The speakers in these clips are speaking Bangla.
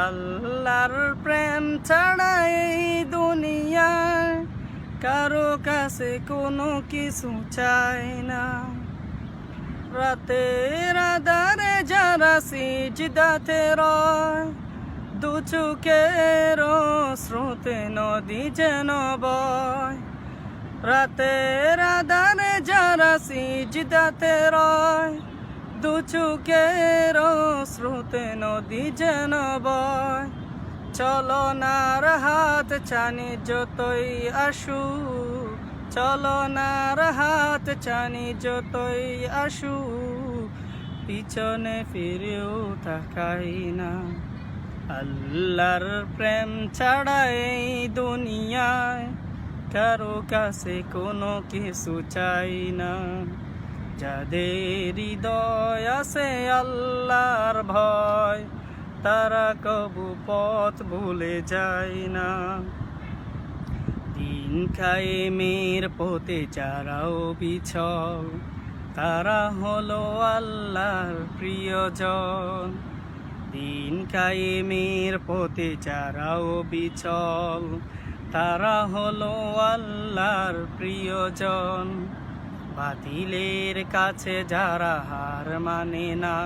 আল্লাহর প্রেম ছাড়া এই দুনিয়ায় কারও কাছে কোনো কিছু চায় না। রাতের আধারে যারা সিজদাতে রয়, দু চুকের স্রোতে নদী যেন বয়। রাতের আধারে যারা সিজদাতে রয় দু চুকের স্রোতে নদী যেন বয়। চলনার হাত চানি যতই আসু চলনার হাত চানি যতই আসু, পিছনে ফিরেও তাকাই না। আল্লাহর প্রেম ছাড়া এই দুনিয়ায় কারও কাছে কোনো কিছু চাই না। যাদের হৃদয় আছে আল্লাহর ভয়, তারা কবু পথ ভুলে যায় না। দিন খায় মেয়ের পথে যারাও বিছল, তারা হলো আল্লাহর প্রিয়জন। দিন কায়েমের পথে যারাও বিচল তারা হলো আল্লাহর প্রিয়জন। বাতিলের কাছে যারা হার মানে না,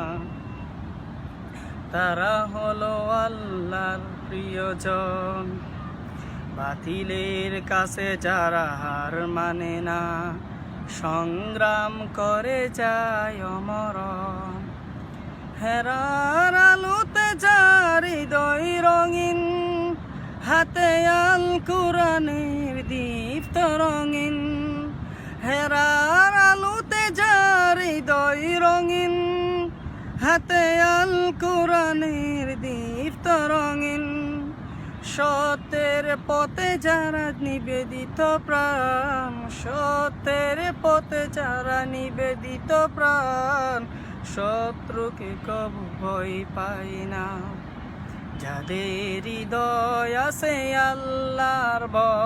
তারা হলো আল্লাহর প্রিয়জন। বাতিলের কাছে যারা হার মানে না, সংগ্রাম করে যায় অমরণ। হেরার আলোতে যার হৃদয় রঙিন, হাতে আল কোরআনের দীপ্ত রঙিন। হেরার আলোতে যার হৃদয় রঙিন, হাতে আল কোরআনের দীপ্ত রঙিন। সত্যের পথে যারা নিবেদিত প্রাণ, সত্যের পথে যারা নিবেদিত প্রাণ, শত্রুকে কবু ভয় পাই না। যাদের হৃদয় আছে আল্লাহর ভয়